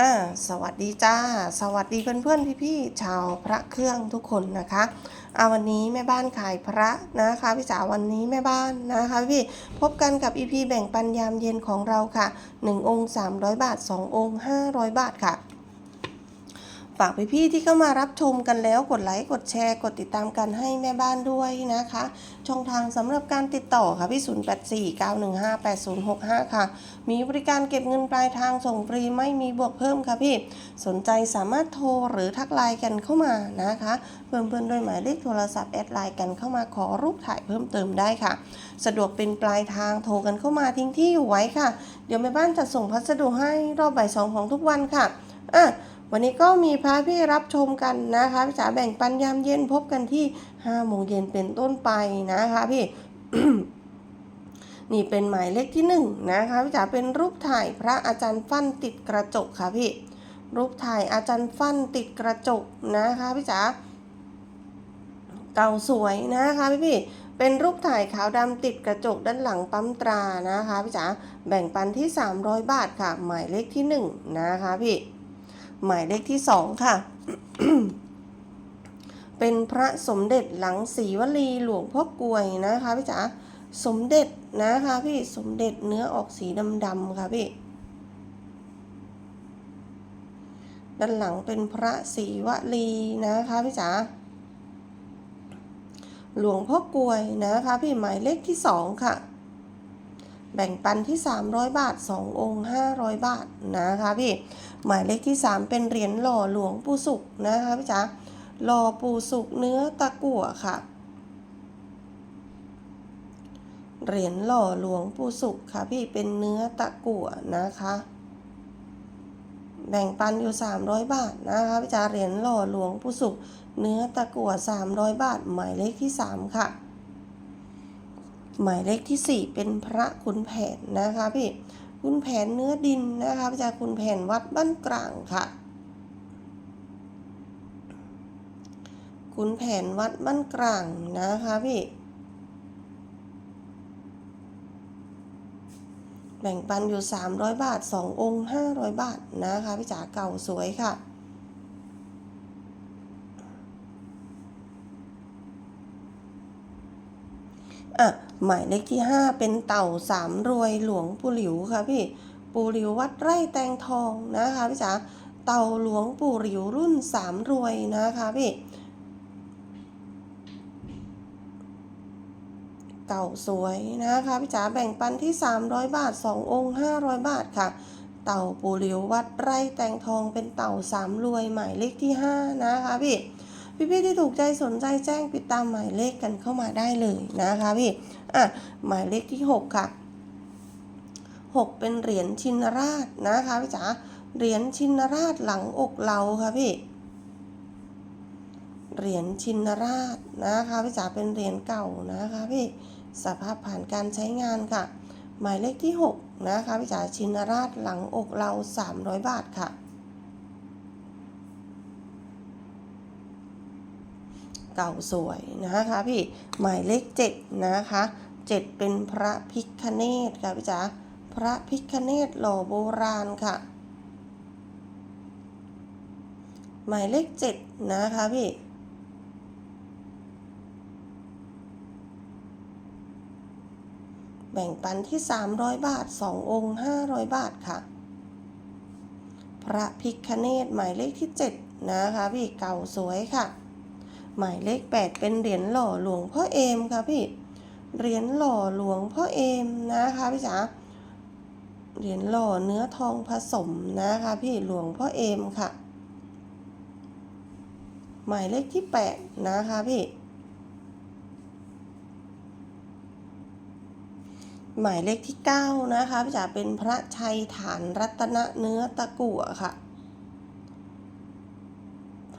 อ่าสวัสดีจ้า สวัสดีเพื่อนๆพี่ๆชาวพระเครื่องทุกคนนะคะอาวันนี้แม่บ้านขายพระนะคะพี่จ๋าวันนี้แม่บ้านนะคะพี่พบกันกับอีพีแบ่งปันยามเย็นของเราค่ะ 1 องค์ 300 บาท 2 องค์ 500 บาทค่ะ ฝากพี่ๆที่เข้ามารับชมกันแล้วกดไลค์กดแชร์ กดติดตามกันให้แม่บ้านด้วยนะคะ ช่องทางสำหรับการติดต่อค่ะพี่0849158065 ค่ะ มีบริการเก็บเงินปลายทางส่งฟรีไม่มีบวกเพิ่มค่ะพี่ สนใจสามารถโทรหรือทักไลน์กันเข้ามานะคะเพิ่มเพื่อนด้วยหมายเลขโทรศัพท์แอดไลน์กันเข้ามาขอรูปถ่ายเพิ่มเติมได้ค่ะ สะดวกเป็นปลายทางโทรกันเข้ามาทิ้งที่อยู่ไว้ค่ะ เดี๋ยวแม่บ้านจะส่งพัสดุให้รอบบ่ายสองของทุกวันค่ะอะ วันนี้ก็มีพระพี่รับชมกันนะคะพี่จ๋าแบ่งปันยามเย็นพบกันที่5โมงเย็นเป็นต้นไปนะคะพี่นี่เป็นหมายเลขที่หนึ่งนะคะพี่จ๋าเป็นรูปถ่ายพระอาจารย์ฟั่นติดกระจกค่ะพี่รูปถ่ายอาจารย์ฟั่นติดกระจกนะคะพี่จ๋าเก่าสวยนะคะพี่พี่เป็นรูปถ่ายขาวดำติดกระจกด้านหลังปั๊มตรานะคะพี่จ๋าแบ่งปันที่ 300 บาทค่ะ หมายเลขที่หนึ่งนะคะพี่ หมายเลขที่สองค่ะ เป็นพระสมเด็จหลังสีวลีหลวงพ่อกลวยนะคะพี่จ๋าสมเด็จนะคะพี่สมเด็จเนื้อออกสีดำๆค่ะพี่ด้านหลังเป็นพระศรีวลีนะคะพี่จ๋าหลวงพ่อกลวยนะคะพี่หมายเลขที่สองค่ะ แบ่งปันที่ 300 บาท 2 องค์ 500 บาทนะคะพี่ หมายเลขที่ 3 เป็นเหรียญหล่อหลวงปู่สุกนะคะพี่จ๋าหล่อปู่สุกเนื้อตะกั่วค่ะ เหรียญหล่อหลวงปู่สุกค่ะพี่เป็นเนื้อตะกั่วนะคะ แบ่งปันอยู่ 300 บาทนะคะพี่จ๋าเหรียญหล่อหลวงปู่สุกเนื้อตะกั่ว300 บาท หมายเลขที่ 3 ค่ะ หมายเลขที่ 4 เป็นพระขุนแผนนะคะพี่ขุนแผนเนื้อดินนะคะพระเจ้าขุนแผนวัดบ้านกลางค่ะขุนแผนวัดบ้านกลางนะคะพี่แบ่งปันอยู่ 300 บาท 2 องค์ 500 บาทนะคะพี่จ๋าเก่าสวยค่ะ อะ หมายเลขที่ 5 เป็นเต่าสามรวยหลวงปู่หลิวค่ะพี่ปู่หลิววัดไร่แตงทองนะคะพี่จ๋าเต่าหลวงปู่หลิวรุ่นสามรวยนะคะพี่เก่าสวยนะคะพี่จ๋าแบ่งปันที่ 300 บาท 2 องค์ 500 บาทค่ะ เต่าปู่หลิววัดไร่แตงทองเป็นเต่าสามรวยหมายเลขที่ 5 นะคะพี่พี่ๆที่ถูกใจสนใจแจ้งติดตามหมายเลขกันเข้ามาได้เลยนะคะพี่ อะหมายเลขที่ 6 ค่ะ 6 เป็นเหรียญชินราชนะคะพี่จ๋าเหรียญชินราชหลังอกเราค่ะพี่เหรียญชินราชนะคะพี่จ๋าเป็นเหรียญเก่านะคะพี่สภาพผ่านการใช้งานค่ะ หมายเลขที่ 6 นะคะพี่จ๋าชินราชหลังอกเรา 300 บาทค่ะ เก่าสวยนะคะพี่หมายเลข7นะคะ7เป็นพระพิคเนตค่ะพี่จ๋าพระพิคเนตหล่อโบราณค่ะ หมายเลข7นะคะพี่แบ่งปันที่ 300 บาท 2 องค์ 500 บาทค่ะ พระพิคเนตหมายเลขที่ 7 นะคะพี่เก่าสวยค่ะ หมายเลข 8 เป็นเหรียญหล่อหลวงพ่อเอมค่ะพี่ เหรียญหล่อหลวงพ่อเอมนะคะพี่จ๋า เหรียญหล่อเนื้อทองผสมนะคะพี่หลวงพ่อเอมค่ะ หมายเลขที่ 8 นะคะพี่หมายเลขที่ 9 นะคะพี่จ๋าเป็นพระชัยฐานรัตนเนื้อตะกั่วค่ะ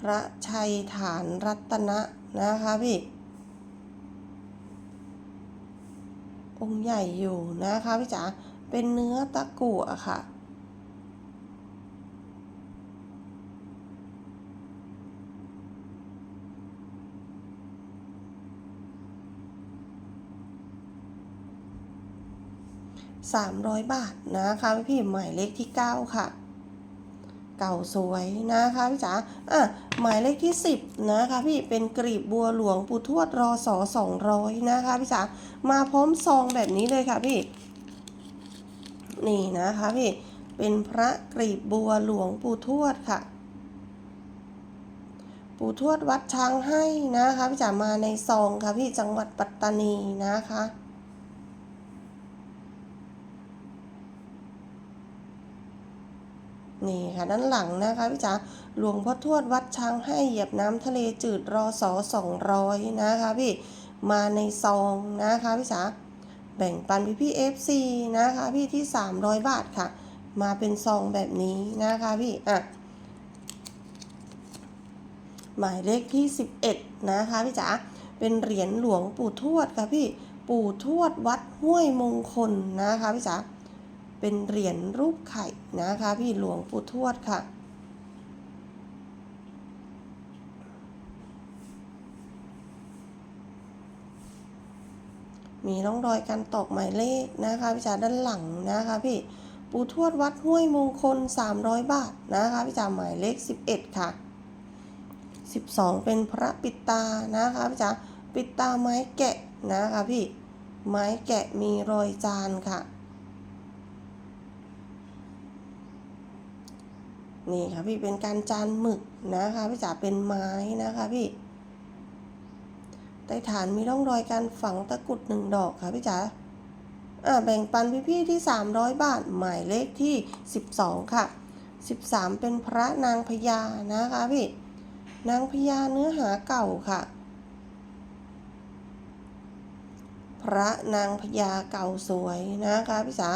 พระชัยฐานรัตนะนะคะพี่ องค์ใหญ่อยู่นะคะพี่จ๋า เป็นเนื้อตะกั่วค่ะ300 บาทนะคะพี่หมายเลขที่ 9 ค่ะ เก่าสวยนะคะพี่จ๋าอะหมายเลขที่ 10 นะคะพี่เป็นกรีบบัวหลวงปู่ทวดรอสอ200นะคะพี่จ๋ามาพร้อมซองแบบนี้เลยค่ะพี่ นี่นะคะพี่เป็นพระกรีบบัวหลวงปู่ทวดค่ะ ปู่ทวดวัดช้างให้นะคะพี่จ๋ามาในซองค่ะพี่จังหวัดปัตตานีนะคะ นี่ค่ะด้านหลังนะคะพี่จ๋าหลวงพ่อทวดวัดช้างให้เหยียบน้ำทะเลจืดรอสอสองร้อยนะคะพี่มาในซองนะคะพี่จ๋าแบ่งปันพี่พี่เอฟซีนะคะพี่ที่ 300 บาทค่ะ มาเป็นซองแบบนี้นะคะพี่อะหมายเลขที่ 11 นะคะพี่จ๋าเป็นเหรียญหลวงปู่ทวดค่ะพี่ปู่ทวดวัดห้วยมงคลนะคะพี่จ๋า เป็นเหรียญรูปไข่นะคะ พี่หลวงปู่ทวดค่ะ มีร่องรอยการตอกหมายเลขนะคะพี่จ๋าด้านหลังนะคะพี่ปู่ทวดวัดห้วยมงคล 300 บาทนะคะพี่จ๋าหมายเลข 11 ค่ะ 12 เป็นพระปิดตานะคะพี่จ๋าปิดตาไม้แกะนะคะพี่ไม้แกะมีรอยจานค่ะ นี่ค่ะพี่เป็นการจานหมึกนะคะพี่จ๋าเป็นไม้นะคะพี่ใต้ฐานมีร่องรอยการฝังตะกรุดหนึ่งดอกค่ะพี่จ๋าอ่าแบ่งปันพี่พี่ๆที่ 300 บาทหมายเลขที่ 12 ค่ะ 13 เป็นพระนางพญานะคะพี่นางพญาเนื้อหาเก่าค่ะ พระนางพญาเก่าสวยนะคะพี่จ๋า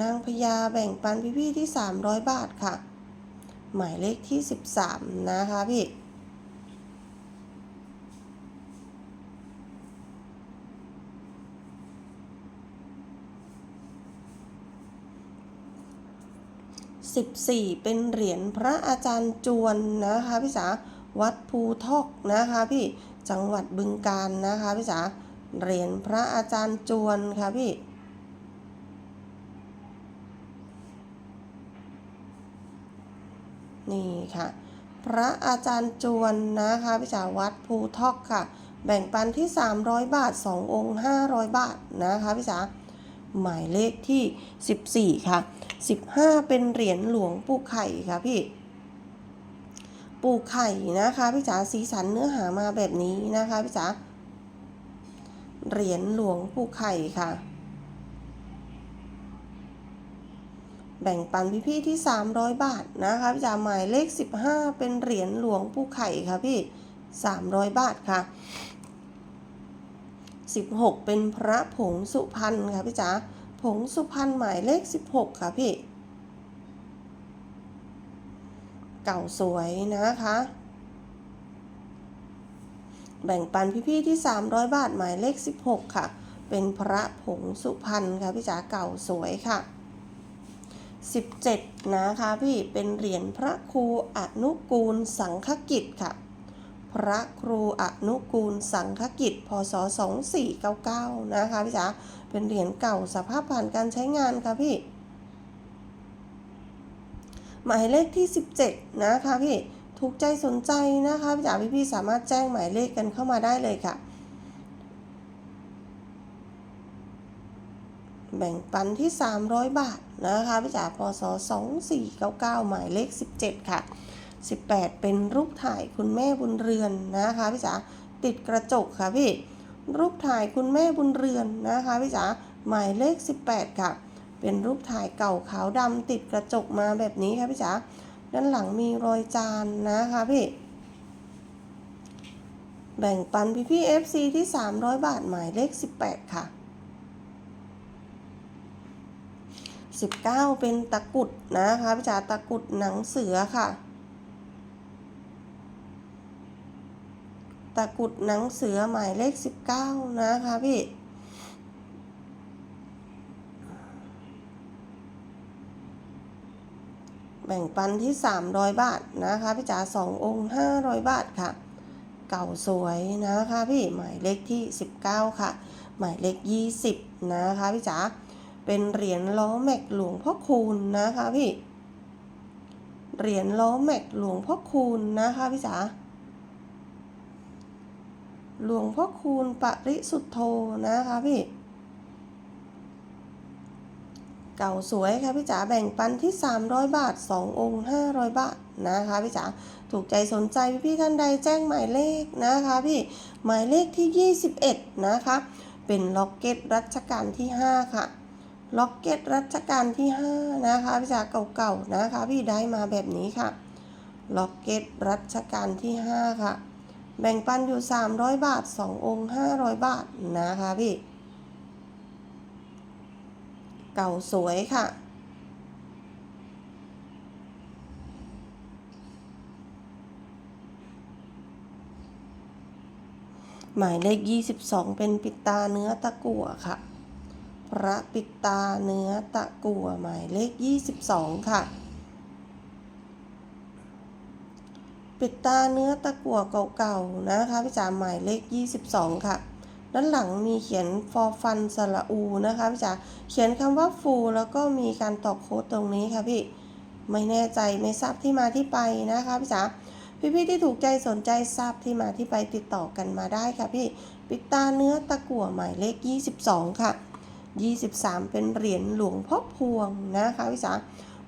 นางพญาแบ่งปันพี่พี่ๆที่ 300 บาทค่ะ หมายเลขที่ 13 นะคะพี่14เป็นเหรียญพระอาจารย์จวนนะคะพี่จ๋าวัดภูทอกนะคะพี่จังหวัดบึงกาฬนะคะพี่จ๋าเหรียญพระอาจารย์จวนค่ะพี่ นี่ค่ะ พระอาจารย์จวนนะคะพี่จ๋าวัดภูทอกค่ะ แบ่งปันที่ 300 บาท 2 องค์ 500 บาทนะคะพี่จ๋าหมายเลขที่ 14 ค่ะ 15 เป็นเหรียญหลวงปู่ไข่ค่ะพี่ ปู่ไข่นะคะพี่จ๋าสีสันเนื้อหามาแบบนี้นะคะพี่จ๋าเหรียญหลวงปู่ไข่ค่ะ แบ่งปันพี่ๆที่ 300 บาทนะคะพี่จ๋าหมายเลข 15 เป็นเหรียญหลวงปู่ไข่ค่ะพี่ 300 บาทค่ะ 16 เป็นพระผงสุพรรณค่ะพี่จ๋าผงสุพรรณหมายเลข 16 ค่ะพี่ เก่าสวยนะคะ แบ่งปันพี่ๆที่ 300 บาทหมายเลข 16 ค่ะ เป็นพระผงสุพรรณค่ะพี่จ๋าเก่าสวยค่ะ 17 นะคะพี่เป็นเหรียญพระครูอนุกูลสังฆกิจค่ะ พระครูอนุกูลสังฆกิจ พศ 2499 นะคะพี่จ๋าเป็นเหรียญเก่าสภาพผ่านการใช้งานค่ะพี่ หมายเลขที่ 17 นะคะพี่ถูกใจสนใจนะคะพี่จ๋าพี่ๆสามารถแจ้งหมายเลขกันเข้ามาได้เลยค่ะแบ่งปันที่ 300 บาท นะคะพี่จ๋าพศ 2499 หมายเลข 17 ค่ะ 18 เป็นรูปถ่ายคุณแม่บุญเรือนนะคะพี่จ๋าติดกระจกค่ะพี่ รูปถ่ายคุณแม่บุญเรือนนะคะพี่จ๋าหมายเลข 18 ค่ะ เป็นรูปถ่ายเก่าขาวดำติดกระจกมาแบบนี้ค่ะพี่จ๋าด้านหลังมีรอยจานนะคะพี่แบ่งปันพี่พี่ FC ที่ 300 บาทหมายเลข 18 ค่ะ 19 เป็นตะกุดนะคะพี่จ๋าตะกุดหนังเสือค่ะ ตะกุดหนังเสือหมายเลข 19 นะคะพี่แบ่งปันที่ 300 บาทนะคะพี่จ๋า2องค์ 500 บาทค่ะ เก่าสวยนะคะพี่หมายเลขที่ 19 ค่ะ หมายเลข 20 นะคะพี่จ๋า เป็นเหรียญล้อแม็กหลวงพ่อคูณนะคะพี่ เหรียญล้อแม็กหลวงพ่อคูณนะคะพี่จ๋า หลวงพ่อคูณปริสุทธโธนะคะพี่ เก่าสวยค่ะพี่จ๋าแบ่งปันที่ 300 บาท 2 องค์ 500 บาทนะคะพี่จ๋า ถูกใจสนใจพี่ๆท่านใดแจ้งหมายเลขนะคะพี่ หมายเลขที่ 21 นะคะ เป็นล็อกเก็ตรัชกาลที่ 5 ค่ะ ล็อกเก็ตรัชกาลที่ 5 นะคะพี่จ๋าเก่าๆนะคะ พี่ได้มาแบบนี้ค่ะ ล็อกเก็ตรัชกาลที่ 5 ค่ะ แบ่งปันอยู่ 300 บาท 2 องค์ 500 บาทนะคะพี่ เก่าสวยค่ะ หมายเลข 22 เป็นปิดตาเนื้อตะกั่วค่ะ ระปิดตาเนื้อตะกั่วหมายเลข 22 ค่ะ ปิดตาเนื้อตะกั่วเก่าๆนะคะพี่จ๋าหมายเลข 22 ค่ะด้านหลังมีเขียนฟอฟันสระอูนะคะพี่จ๋าเขียนคำว่าฟูแล้วก็มีการตอกโค้ดตรงนี้ค่ะพี่ไม่แน่ใจไม่ทราบที่มาที่ไปนะคะพี่จ๋าพี่ๆที่ถูกใจสนใจทราบที่มาที่ไปติดต่อกันมาได้ค่ะพี่ ปิดตาเนื้อตะกั่วหมายเลข 22 ค่ะ 23 เป็นเหรียญหลวงพ่อพวงนะคะพี่จ๋า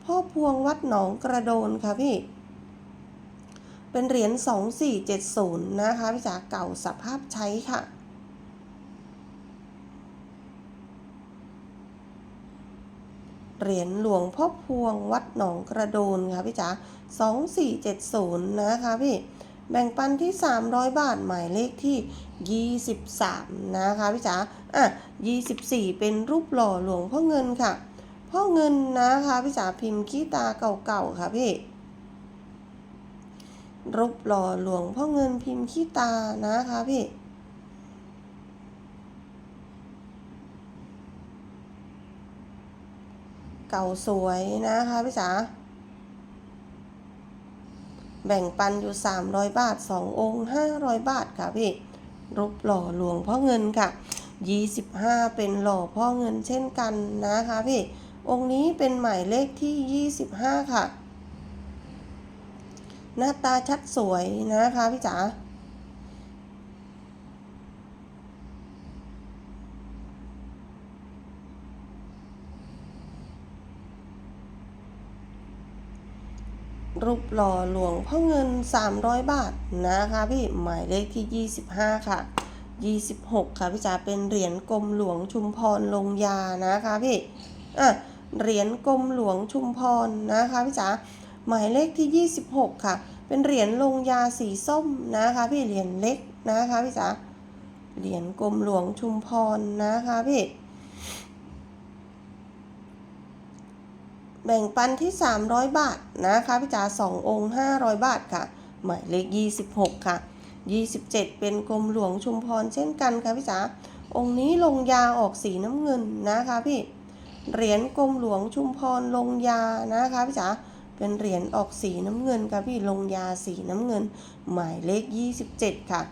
พ่อพวงวัดหนองกระโดนค่ะพี่ เป็นเหรียญ2470 นะคะพี่จ๋าเก่าสภาพใช้ค่ะเหรียญหลวงพ่อพวงวัดหนองกระโดนค่ะพี่จ๋า2470 นะคะพี่ แบ่งปันที่ 300 บาทหมายเลขที่ 23 นะคะพี่จ๋าอะ 24 เป็นรูปหล่อหลวงพ่อเงินค่ะ พ่อเงินนะคะพี่จ๋าพิมพ์ขี้ตาเก่าๆค่ะพี่รูปหล่อหลวงพ่อเงินพิมพ์ขี้ตานะคะพี่เก่าสวยนะคะพี่จ๋า แบ่งปันอยู่ 300 บาท 2 องค์ 500 บาทค่ะพี่รูปหล่อหลวงพ่อเงินค่ะ 25 เป็นหล่อพ่อเงินเช่นกันนะคะพี่ องค์นี้เป็นหมายเลขที่ 25 ค่ะ หน้าตาชัดสวยนะคะพี่จ๋า รูปหล่อหลวงพ่อเงิน 300 บาทนะคะพี่หมายเลขที่ 25 ค่ะ 26 ค่ะพี่จ๋าเป็นเหรียญกรมหลวงชุมพรลงยานะคะพี่อะเหรียญกรมหลวงชุมพรนะคะพี่จ๋าหมายเลขที่ 26 ค่ะ เป็นเหรียญลงยาสีส้มนะคะพี่เหรียญเล็กนะคะพี่จ๋าเหรียญกรมหลวงชุมพรนะคะพี่ แบ่งปันที่ 300 บาทนะคะพี่จ๋า2องค์ 500 บาทค่ะ หมายเลข 26 ค่ะ 27 เป็นกรมหลวงชุมพรเช่นกันค่ะพี่จ๋าองค์นี้ลงยาออกสีน้ำเงินนะคะพี่เหรียญกรมหลวงชุมพรลงยานะคะพี่จ๋าเป็นเหรียญออกสีน้ำเงินค่ะพี่ลงยาสีน้ำเงิน หมายเลข 27 ค่ะ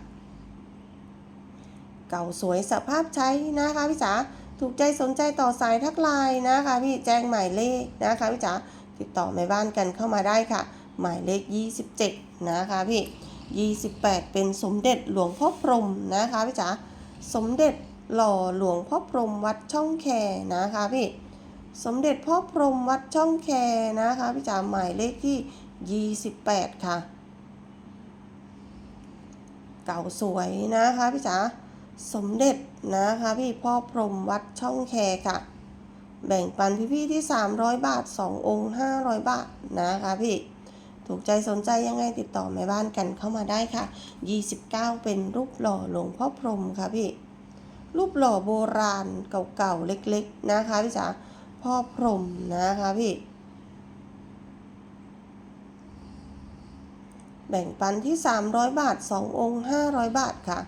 เก่าสวยสภาพใช้นะคะพี่จ๋า ถูกใจสนใจต่อสายทักไลน์นะคะ พี่แจ้งหมายเลขนะคะพี่จ๋าติดต่อแม่บ้านกันเข้ามาได้ค่ะ หมายเลข 27 นะคะพี่ 28 เป็นสมเด็จหลวงพ่อพรหมนะคะพี่จ๋าสมเด็จหล่อหลวงพ่อพรหมวัดช่องแคนะคะพี่สมเด็จพ่อพรหมวัดช่องแคนะคะพี่จ๋าหมายเลขที่ 28 ค่ะ เก่าสวยนะคะพี่จ๋า สมเด็จนะคะพี่พ่อพรมวัดช่องแคค่ะ แบ่งปันพี่ๆที่ 300 บาท 2 องค์ 500 บาทนะคะพี่ถูกใจสนใจยังไงติดต่อแม่บ้านกันเข้ามาได้ค่ะ 29 เป็นรูปหล่อหลวงพ่อพรมค่ะพี่ รูปหล่อโบราณเก่าๆเล็กๆนะคะพี่จ๋าพ่อพรมนะคะพี่ แบ่งปันที่ 300 บาท 2 องค์ 500 บาทค่ะ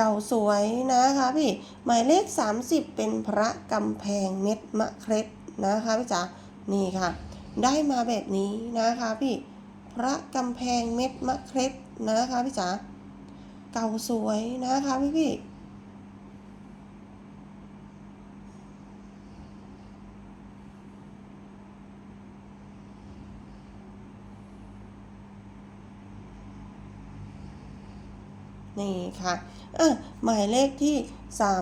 เก่าสวยนะคะพี่หมายเลข 30 เป็นพระกำแพงเม็ดมะเคล็ดนะคะพี่จ๋านี่ค่ะ ได้มาแบบนี้นะคะพี่พระกำแพงเม็ดมะเคล็ดนะคะพี่จ๋าเก่าสวยนะคะพี่พี่นี่ค่ะ อะหมายเลขที่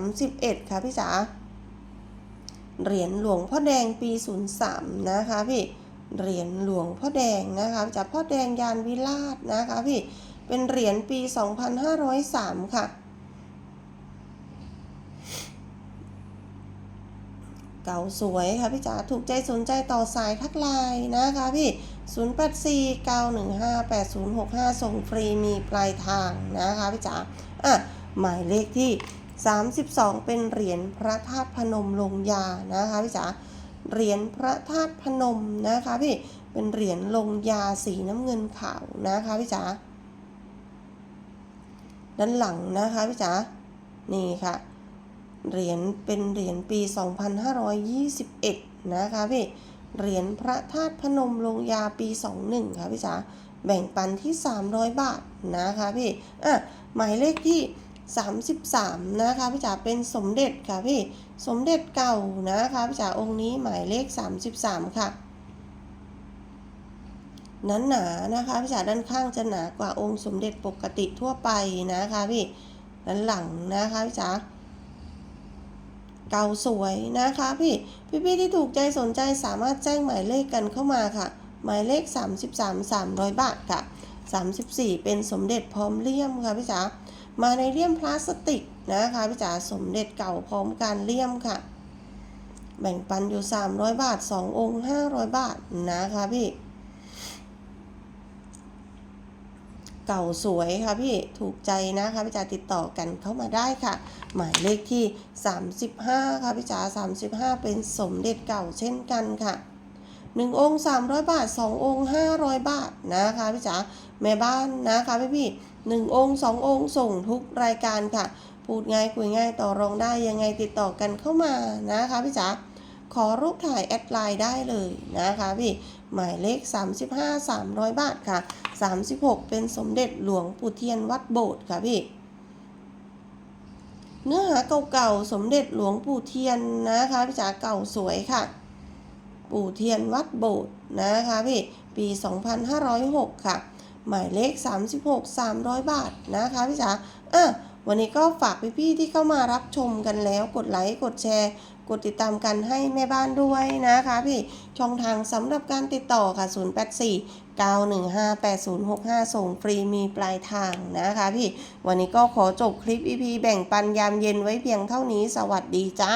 31 ค่ะพี่จ๋าเหรียญหลวงพ่อแดงปี 03 นะคะพี่เหรียญหลวงพ่อแดงนะคะจากพ่อแดงยานวิราชนะคะพี่เป็นเหรียญปี 2503 ค่ะเก่าสวยค่ะพี่จ๋าถูกใจสนใจต่อสายทักไลน์นะคะพี่ 0849158065 ส่งฟรีมีปลายทางนะคะพี่จ๋าอะ หมายเลขที่ 32 เป็นเหรียญพระธาตุพนมลงยานะคะพี่จ๋าเหรียญพระธาตุพนมนะคะพี่เป็นเหรียญลงยาสีน้ำเงินขาวนะคะพี่จ๋าด้านหลังนะคะพี่จ๋านี่ค่ะเหรียญเป็นเหรียญปี 2521 นะคะพี่เหรียญพระธาตุพนมลงยาปี 21 ค่ะพี่จ๋าแบ่งปันที่ 300 บาทนะคะพี่อะหมายเลขที่ 33 นะคะพี่จ๋าเป็นสมเด็จค่ะพี่สมเด็จเก่านะคะพี่จ๋าองค์นี้หมายเลข 33 ค่ะนั้นหนานะคะพี่จ๋าด้านข้างจะหนากว่าองค์สมเด็จปกติทั่วไปนะคะพี่ด้านหลังนะคะพี่จ๋าเก่าสวยนะคะพี่พี่ๆที่ถูกใจสนใจสามารถแจ้งหมายเลขกันเข้ามาค่ะ หมายเลข 33 300 บาทค่ะ 34 เป็นสมเด็จพร้อมเลี่ยมค่ะพี่จ๋า มาในเลี่ยมพลาสติกนะคะพี่จ๋าสมเด็จเก่าพร้อมการเลี่ยมค่ะ แบ่งปันอยู่ 300 บาท 2 องค์ 500 บาทนะคะพี่ เก่าสวยค่ะพี่ถูกใจนะคะพี่จ๋าติดต่อกันเข้ามาได้ค่ะ หมายเลขที่ 35 ค่ะพี่จ๋า35 เป็นสมเด็จเก่าเช่นกันค่ะ1องค์300 บาท 2 องค์ 500 บาทนะคะพี่จ๋าแม่บ้านนะคะพี่พี่ หนึ่งองค์ 2 องค์ ส่งทุกรายการค่ะ พูดง่ายคุยง่ายต่อรองได้ยังไงติดต่อกันเข้ามานะคะพี่จ๋าขอรูปถ่ายแอดไลน์ได้เลยนะคะพี่ หมายเลข 35 300 บาทค่ะ 36 เป็นสมเด็จหลวงปู่เทียนวัดโบสถ์ค่ะพี่ เนื้อหาเก่าๆ สมเด็จหลวงปู่เทียนนะคะพี่จ๋าเก่าสวยค่ะ ปู่เทียนวัดโบสถ์นะคะพี่ ปี 2506 ค่ะ หมายเลข 36 300 บาทนะคะพี่จ๋าอะวันนี้ก็ฝากพี่ๆที่เข้ามารับชมกันแล้ว กดไลค์ กดแชร์ กดติดตามกันให้แม่บ้านด้วยนะคะพี่ ช่องทางสำหรับการติดต่อค่ะ 084 9158065 ส่งฟรีมีปลายทางนะคะพี่ วันนี้ก็ขอจบคลิป EP แบ่งปันยามเย็นไว้เพียงเท่านี้ สวัสดีจ้า